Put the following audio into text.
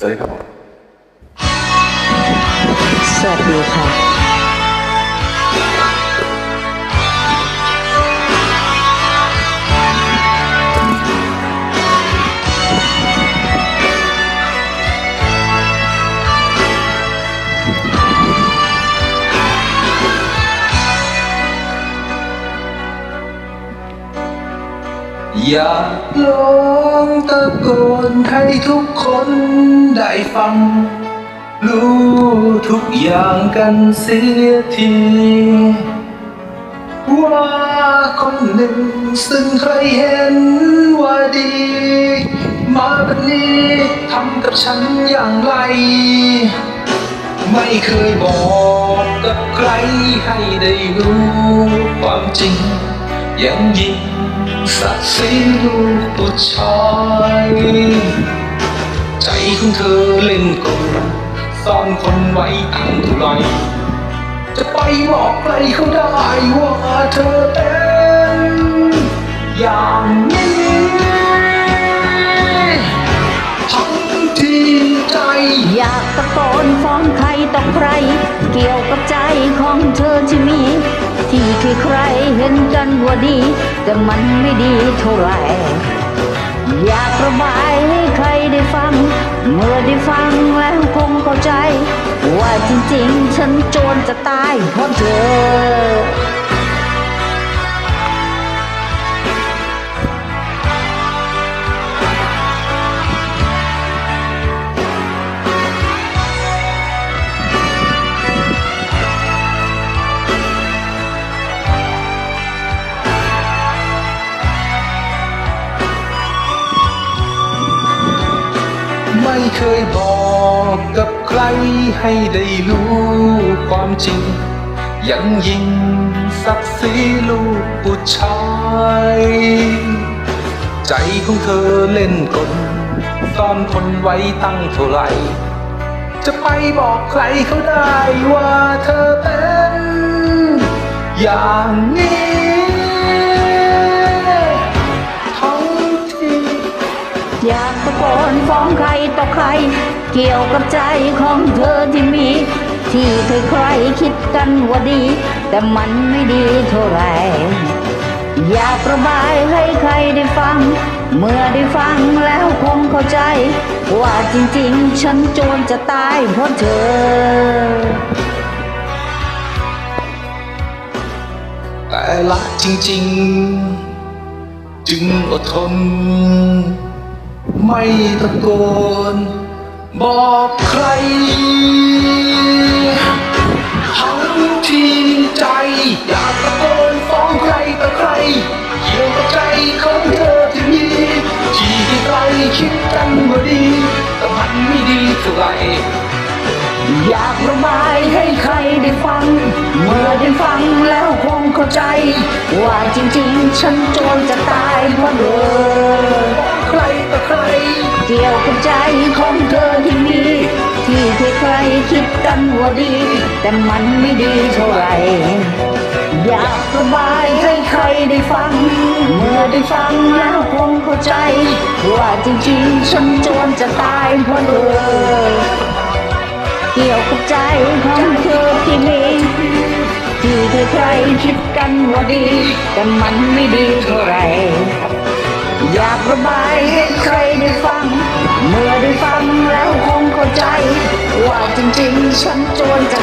สวัสดีครับผมสวัสดีค่ะ อยากร้องตะโกนให้ทุกคนได้ฟัง รู้ทุกอย่างกันเสียที ว่าคนหนึ่งซึ่งเคยเห็นว่าดี มาแบบนี้ทำกับฉันอย่างไร ไม่เคยบอกกับใครให้ได้รู้ความจริง ยังยิงสักสีลูกผู้ชายใจของเธอเล่นกลซ่อนคนไว้ตั้งเท่าไหรจะไปบอกใครเขาได้ว่าเธอเป็นอย่างนี้ทั้งที่ใจ อยากตะโกนฟ้องใครต่อใคร เกี่ยวกับใจของเธอที่มี ที่ใครๆเห็นกันว่าดี แต่มันไม่ดีเท่าไหร่ อยากระบายให้ใครได้ฟัง เมื่อได้ฟังแล้วคงเข้าใจ ว่าจริงๆ ฉันโจรจะตายเพราะเธอ ไม่เคยบอกกับใครให้ได้รู้ความจริง ยังยิงศักดิ์ศรีลูกผู้ชาย ใจของเธอเล่นกลซ่อนคนไว้ตั้งเท่าไหร่ จะไปบอกใครเขาได้ว่าเธอเป็นอย่างนี้ อยากตะโกนฟ้องใครต่อใคร เกี่ยวกับใจของเธอที่มี ที่ใครๆคิดกันว่าดี แต่มันไม่ดีเท่าไหร่อยากระบายให้ใครได้ฟัง เมื่อได้ฟังแล้วคงเข้าใจ ว่าจริงๆ ฉันโจรจะตายเพราะเธอแต่ละจริง ๆ จึงอดทน ไม่ตะโกน บอกใครทั้งที่ใจ อยากตะโกนฟ้องใครต่อใครเกี่ยวกับใจของเธอที่มีที่ใครคิดกันว่าดี แต่มันไม่ดีเท่าไหร่อยากระบายให้ใครได้ฟัง เมื่อได้ฟังแล้วคงเข้าใจ ว่าจริงๆ ฉันโจรจะตายเพราะเธอ เกี่ยวกับใจของเธอที่มีที่ใครๆคิดกันว่าดี แต่มันไม่ดีเท่าไหร่อยากระบายให้ใครได้ฟัง เมื่อได้ฟังแล้วคงเข้าใจ ว่าจริงๆฉันโจรจะตายเพราะเธอเกี่ยวกับใจของเธอที่มีที่ใครคิดกันว่าดี แต่มันไม่ดีเท่าไหร่อยากระบายให้ใครได้ฟัง เมื่อได้ฟังแล้วคงเข้าใจ ว่าจริงๆ ฉันโจรจะ